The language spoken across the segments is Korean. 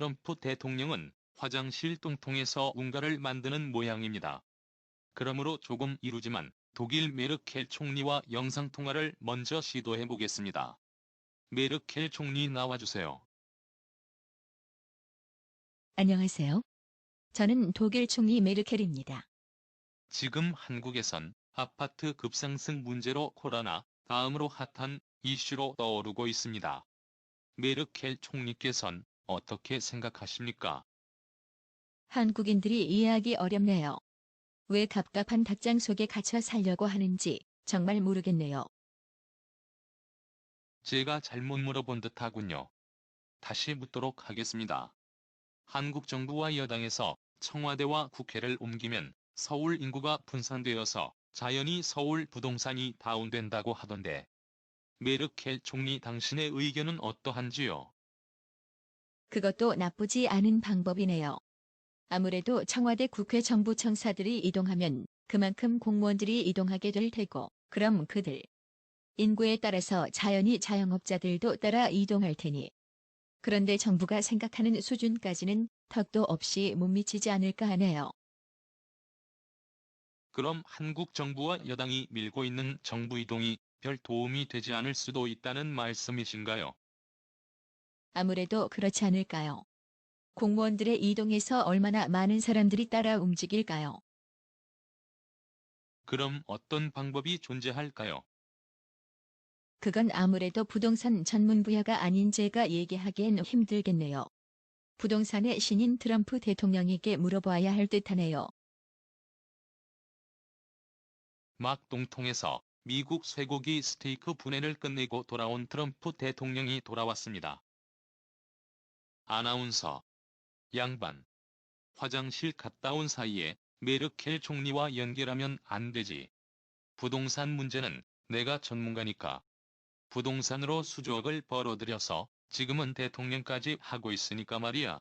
트럼프 대통령은 화장실 똥통에서 뭔가를 만드는 모양입니다. 그러므로 조금 이루지만 독일 메르켈 총리와 영상통화를 먼저 시도해 보겠습니다. 메르켈 총리 나와주세요. 안녕하세요. 저는 독일 총리 메르켈입니다. 지금 한국에선 아파트 급상승 문제로 코로나 다음으로 핫한 이슈로 떠오르고 있습니다. 메르켈 총리께선 어떻게 생각하십니까? 한국인들이 이해하기 어렵네요. 왜 갑갑한 닭장 속에 갇혀 살려고 하는지 정말 모르겠네요. 제가 잘못 물어본 듯 하군요. 다시 묻도록 하겠습니다. 한국 정부와 여당에서 청와대와 국회를 옮기면 서울 인구가 분산되어서 자연히 서울 부동산이 다운된다고 하던데 메르켈 총리 당신의 의견은 어떠한지요? 그것도 나쁘지 않은 방법이네요. 아무래도 청와대 국회 정부 청사들이 이동하면 그만큼 공무원들이 이동하게 될 테고 그럼 그들 인구에 따라서 자연히 자영업자들도 따라 이동할 테니 그런데 정부가 생각하는 수준까지는 턱도 없이 못 미치지 않을까 하네요. 그럼 한국 정부와 여당이 밀고 있는 정부 이동이 별 도움이 되지 않을 수도 있다는 말씀이신가요? 아무래도 그렇지 않을까요? 공무원들의 이동에서 얼마나 많은 사람들이 따라 움직일까요? 그럼 어떤 방법이 존재할까요? 그건 아무래도 부동산 전문 분야가 아닌 제가 얘기하기엔 힘들겠네요. 부동산의 신인 트럼프 대통령에게 물어봐야 할 듯하네요. 막 동통에서 미국 쇠고기 스테이크 분해를 끝내고 돌아온 트럼프 대통령이 돌아왔습니다. 아나운서 양반 화장실 갔다 온 사이에 메르켈 총리와 연결하면 안 되지. 부동산 문제는 내가 전문가니까. 부동산으로 수조억을 벌어들여서 지금은 대통령까지 하고 있으니까 말이야.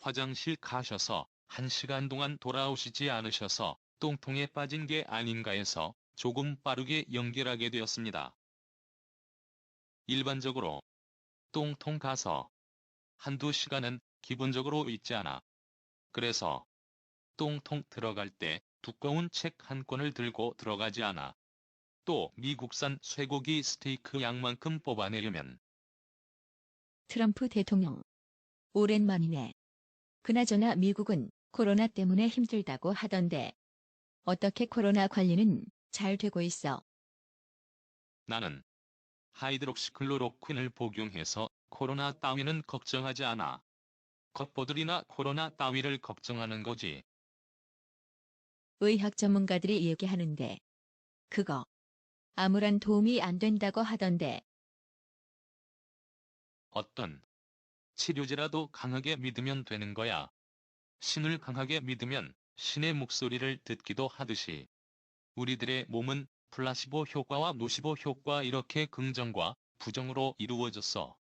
화장실 가셔서 한 시간 동안 돌아오시지 않으셔서 똥통에 빠진 게 아닌가 해서 조금 빠르게 연결하게 되었습니다. 일반적으로 똥통 가서 한두 시간은 기본적으로 있지 않아. 그래서 똥통 들어갈 때 두꺼운 책 한 권을 들고 들어가지 않아. 또 미국산 쇠고기 스테이크 양만큼 뽑아내려면 트럼프 대통령. 오랜만이네. 그나저나 미국은 코로나 때문에 힘들다고 하던데 어떻게 코로나 관리는 잘 되고 있어? 나는 하이드록시클로로퀸을 복용해서 코로나 따위는 걱정하지 않아. 겉보들이나 코로나 따위를 걱정하는 거지. 의학 전문가들이 얘기하는데 그거 아무런 도움이 안 된다고 하던데 어떤 치료제라도 강하게 믿으면 되는 거야. 신을 강하게 믿으면 신의 목소리를 듣기도 하듯이 우리들의 몸은 플라시보 효과와 노시보 효과 이렇게 긍정과 부정으로 이루어졌어.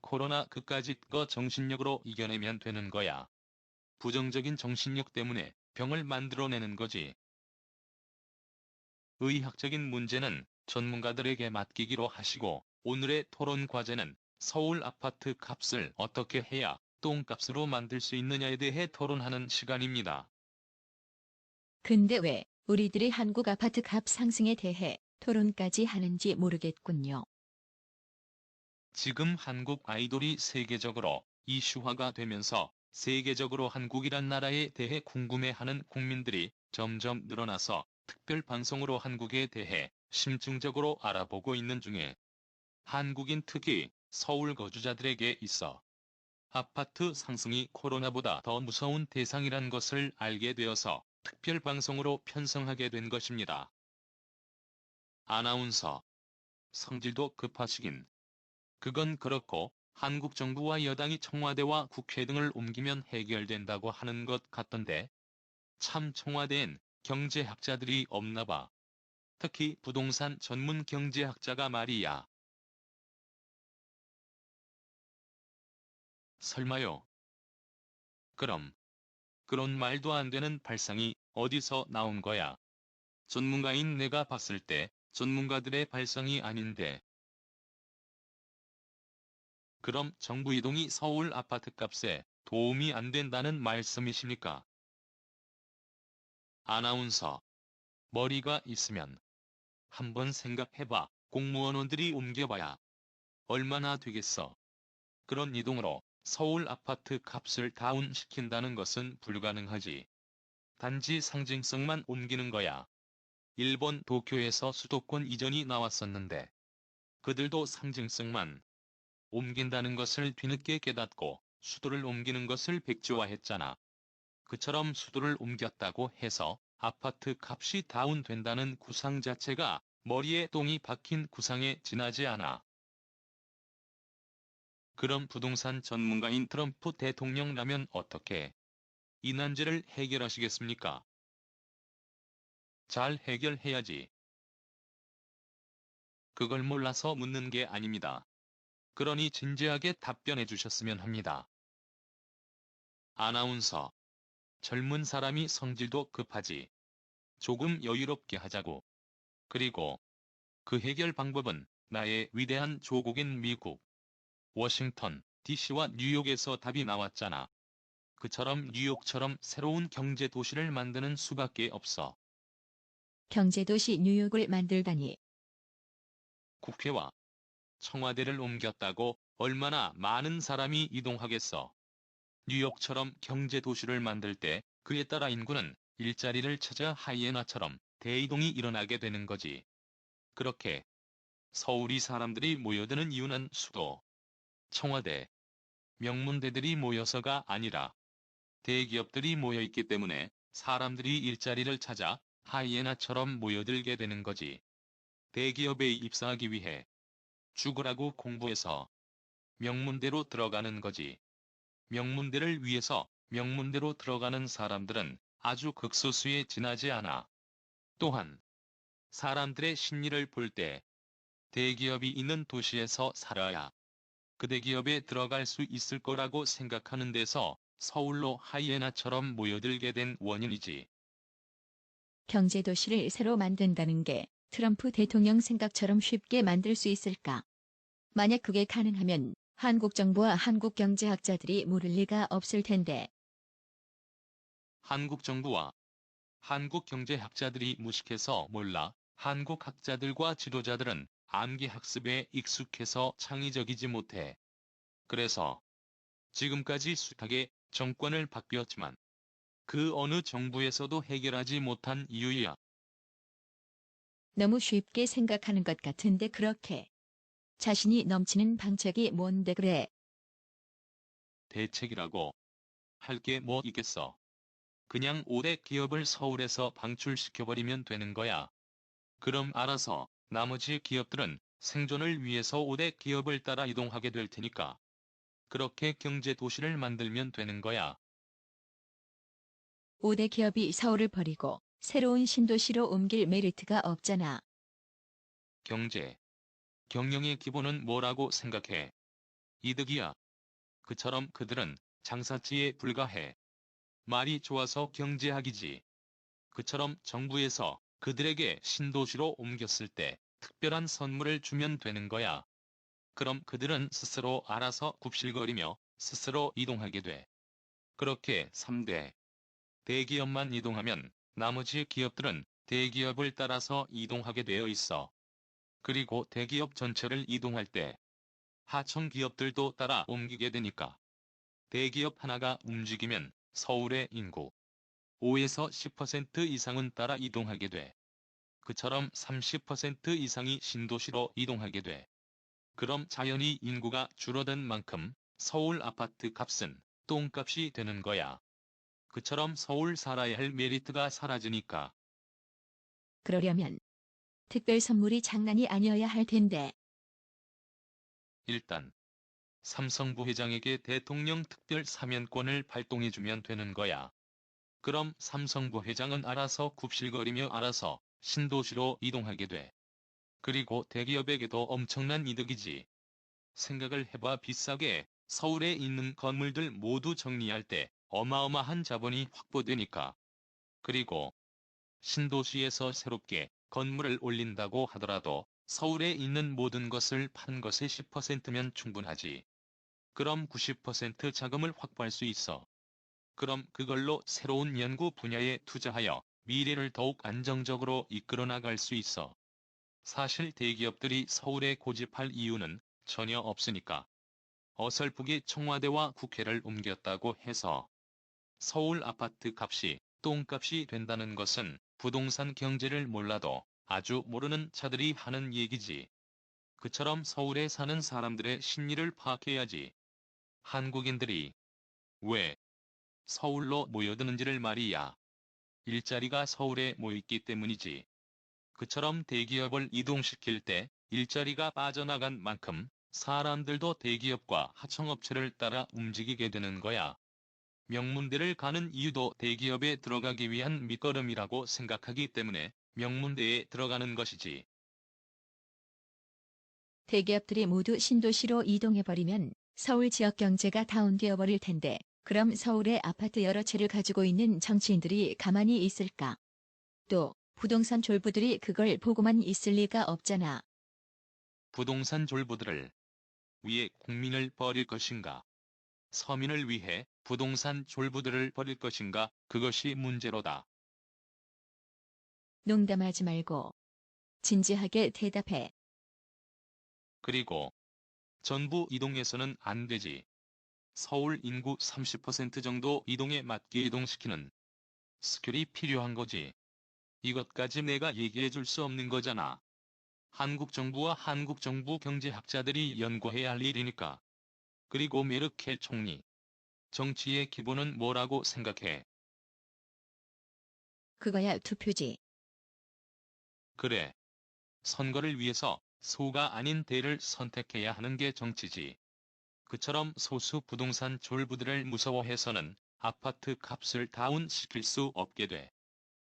코로나 그까짓 거 정신력으로 이겨내면 되는 거야. 부정적인 정신력 때문에 병을 만들어내는 거지. 의학적인 문제는 전문가들에게 맡기기로 하시고 오늘의 토론 과제는 서울 아파트 값을 어떻게 해야 똥값으로 만들 수 있느냐에 대해 토론하는 시간입니다. 근데 왜 우리들이 한국 아파트 값 상승에 대해 토론까지 하는지 모르겠군요. 지금 한국 아이돌이 세계적으로 이슈화가 되면서 세계적으로 한국이란 나라에 대해 궁금해하는 국민들이 점점 늘어나서 특별 방송으로 한국에 대해 심층적으로 알아보고 있는 중에 한국인 특히 서울 거주자들에게 있어 아파트 상승이 코로나보다 더 무서운 대상이란 것을 알게 되어서 특별 방송으로 편성하게 된 것입니다. 아나운서 성질도 급하시긴. 그건 그렇고 한국 정부와 여당이 청와대와 국회 등을 옮기면 해결된다고 하는 것 같던데 참 청와대엔 경제학자들이 없나 봐. 특히 부동산 전문 경제학자가 말이야. 설마요. 그럼 그런 말도 안 되는 발상이 어디서 나온 거야. 전문가인 내가 봤을 때 전문가들의 발상이 아닌데 그럼 정부 이동이 서울 아파트 값에 도움이 안 된다는 말씀이십니까? 아나운서. 머리가 있으면 한번 생각해봐. 공무원원들이 옮겨봐야 얼마나 되겠어. 그런 이동으로 서울 아파트 값을 다운시킨다는 것은 불가능하지. 단지 상징성만 옮기는 거야. 일본 도쿄에서 수도권 이전이 나왔었는데 그들도 상징성만 옮긴다는 것을 뒤늦게 깨닫고 수도를 옮기는 것을 백지화했잖아. 그처럼 수도를 옮겼다고 해서 아파트 값이 다운된다는 구상 자체가 머리에 똥이 박힌 구상에 지나지 않아. 그럼 부동산 전문가인 트럼프 대통령라면 어떻게 이 난제를 해결하시겠습니까? 잘 해결해야지. 그걸 몰라서 묻는 게 아닙니다. 그러니 진지하게 답변해 주셨으면 합니다. 아나운서. 젊은 사람이 성질도 급하지. 조금 여유롭게 하자고. 그리고 그 해결 방법은 나의 위대한 조국인 미국, 워싱턴, DC와 뉴욕에서 답이 나왔잖아. 그처럼 뉴욕처럼 새로운 경제 도시를 만드는 수밖에 없어. 경제도시 뉴욕을 만들다니. 국회와 청와대를 옮겼다고 얼마나 많은 사람이 이동하겠어. 뉴욕처럼 경제 도시를 만들 때 그에 따라 인구는 일자리를 찾아 하이에나처럼 대이동이 일어나게 되는 거지. 그렇게 서울이 사람들이 모여드는 이유는 수도, 청와대, 명문대들이 모여서가 아니라 대기업들이 모여있기 때문에 사람들이 일자리를 찾아 하이에나처럼 모여들게 되는 거지. 대기업에 입사하기 위해 죽으라고 공부해서 명문대로 들어가는 거지. 명문대를 위해서 명문대로 들어가는 사람들은 아주 극소수에 지나지 않아. 또한 사람들의 심리를 볼 때 대기업이 있는 도시에서 살아야 그 대 기업에 들어갈 수 있을 거라고 생각하는 데서 서울로 하이에나처럼 모여들게 된 원인이지. 경제도시를 새로 만든다는 게 트럼프 대통령 생각처럼 쉽게 만들 수 있을까? 만약 그게 가능하면 한국 정부와 한국 경제학자들이 모를 리가 없을 텐데. 한국 정부와 한국 경제학자들이 무식해서 몰라 한국 학자들과 지도자들은 암기 학습에 익숙해서 창의적이지 못해. 그래서 지금까지 숱하게 정권을 바뀌었지만 그 어느 정부에서도 해결하지 못한 이유야. 너무 쉽게 생각하는 것 같은데 그렇게. 자신이 넘치는 방책이 뭔데 그래. 대책이라고 할 게 뭐 있겠어. 그냥 5대 기업을 서울에서 방출시켜버리면 되는 거야. 그럼 알아서 나머지 기업들은 생존을 위해서 5대 기업을 따라 이동하게 될 테니까. 그렇게 경제 도시를 만들면 되는 거야. 5대 기업이 서울을 버리고 새로운 신도시로 옮길 메리트가 없잖아. 경제. 경영의 기본은 뭐라고 생각해? 이득이야. 그처럼 그들은 장사치에 불과해. 말이 좋아서 경제학이지. 그처럼 정부에서 그들에게 신도시로 옮겼을 때 특별한 선물을 주면 되는 거야. 그럼 그들은 스스로 알아서 굽실거리며 스스로 이동하게 돼. 그렇게 3대 대기업만 이동하면 나머지 기업들은 대기업을 따라서 이동하게 되어 있어. 그리고 대기업 전체를 이동할 때 하청 기업들도 따라 옮기게 되니까 대기업 하나가 움직이면 서울의 인구 5에서 10% 이상은 따라 이동하게 돼. 그처럼 30% 이상이 신도시로 이동하게 돼. 그럼 자연히 인구가 줄어든 만큼 서울 아파트 값은 똥값이 되는 거야. 그처럼 서울 살아야 할 메리트가 사라지니까. 그러려면 특별 선물이 장난이 아니어야 할 텐데. 일단 삼성 부회장에게 대통령 특별 사면권을 발동해주면 되는 거야. 그럼 삼성 부 회장은 알아서 굽실거리며 알아서 신도시로 이동하게 돼. 그리고 대기업에게도 엄청난 이득이지. 생각을 해봐 비싸게 서울에 있는 건물들 모두 정리할 때 어마어마한 자본이 확보되니까. 그리고 신도시에서 새롭게 건물을 올린다고 하더라도 서울에 있는 모든 것을 판 것의 10%면 충분하지. 그럼 90% 자금을 확보할 수 있어. 그럼 그걸로 새로운 연구 분야에 투자하여 미래를 더욱 안정적으로 이끌어 나갈 수 있어. 사실 대기업들이 서울에 고집할 이유는 전혀 없으니까. 어설프게 청와대와 국회를 옮겼다고 해서 서울 아파트 값이 똥값이 된다는 것은 부동산 경제를 몰라도 아주 모르는 자들이 하는 얘기지. 그처럼 서울에 사는 사람들의 심리를 파악해야지. 한국인들이 왜 서울로 모여드는지를 말이야. 일자리가 서울에 모였기 때문이지. 그처럼 대기업을 이동시킬 때 일자리가 빠져나간 만큼 사람들도 대기업과 하청업체를 따라 움직이게 되는 거야. 명문대를 가는 이유도 대기업에 들어가기 위한 밑거름이라고 생각하기 때문에 명문대에 들어가는 것이지. 대기업들이 모두 신도시로 이동해버리면 서울 지역 경제가 다운되어 버릴 텐데 그럼 서울에 아파트 여러 채를 가지고 있는 정치인들이 가만히 있을까? 또 부동산 졸부들이 그걸 보고만 있을 리가 없잖아. 부동산 졸부들을 위해 국민을 버릴 것인가? 서민을 위해 부동산 졸부들을 버릴 것인가? 그것이 문제로다. 농담하지 말고 진지하게 대답해. 그리고 전부 이동해서는 안 되지. 서울 인구 30% 정도 이동에 맞게 이동시키는 스킬이 필요한 거지. 이것까지 내가 얘기해 줄 수 없는 거잖아. 한국 정부와 한국 정부 경제학자들이 연구해야 할 일이니까. 그리고 메르켈 총리. 정치의 기본은 뭐라고 생각해? 그거야 투표지. 그래. 선거를 위해서 소가 아닌 대를 선택해야 하는 게 정치지. 그처럼 소수 부동산 졸부들을 무서워해서는 아파트 값을 다운시킬 수 없게 돼.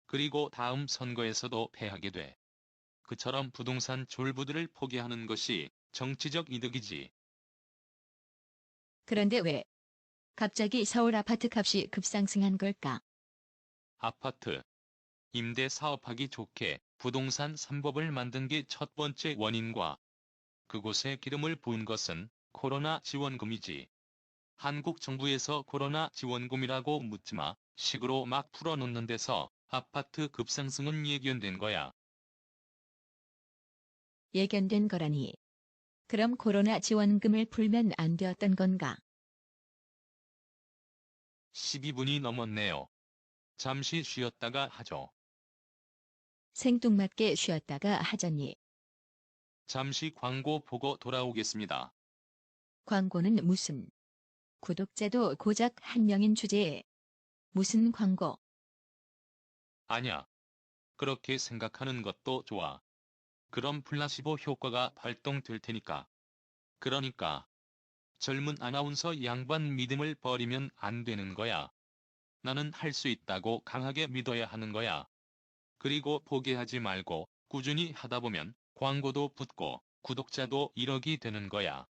그리고 다음 선거에서도 패하게 돼. 그처럼 부동산 졸부들을 포기하는 것이 정치적 이득이지. 그런데 왜 갑자기 서울 아파트 값이 급상승한 걸까? 아파트. 임대 사업하기 좋게 부동산 3법을 만든 게 첫 번째 원인과 그곳에 기름을 부은 것은 코로나 지원금이지. 한국 정부에서 코로나 지원금이라고 묻지마 식으로 막 풀어놓는 데서 아파트 급상승은 예견된 거야. 예견된 거라니. 그럼 코로나 지원금을 풀면 안 되었던 건가? 12분이 넘었네요. 잠시 쉬었다가 하죠. 생뚱맞게 쉬었다가 하자니. 잠시 광고 보고 돌아오겠습니다. 광고는 무슨? 구독자도 고작 한 명인 주제에 무슨 광고? 아냐. 그렇게 생각하는 것도 좋아. 그럼 플라시보 효과가 발동될 테니까. 그러니까 젊은 아나운서 양반 믿음을 버리면 안 되는 거야. 나는 할 수 있다고 강하게 믿어야 하는 거야. 그리고 포기하지 말고 꾸준히 하다 보면 광고도 붙고 구독자도 1억이 되는 거야.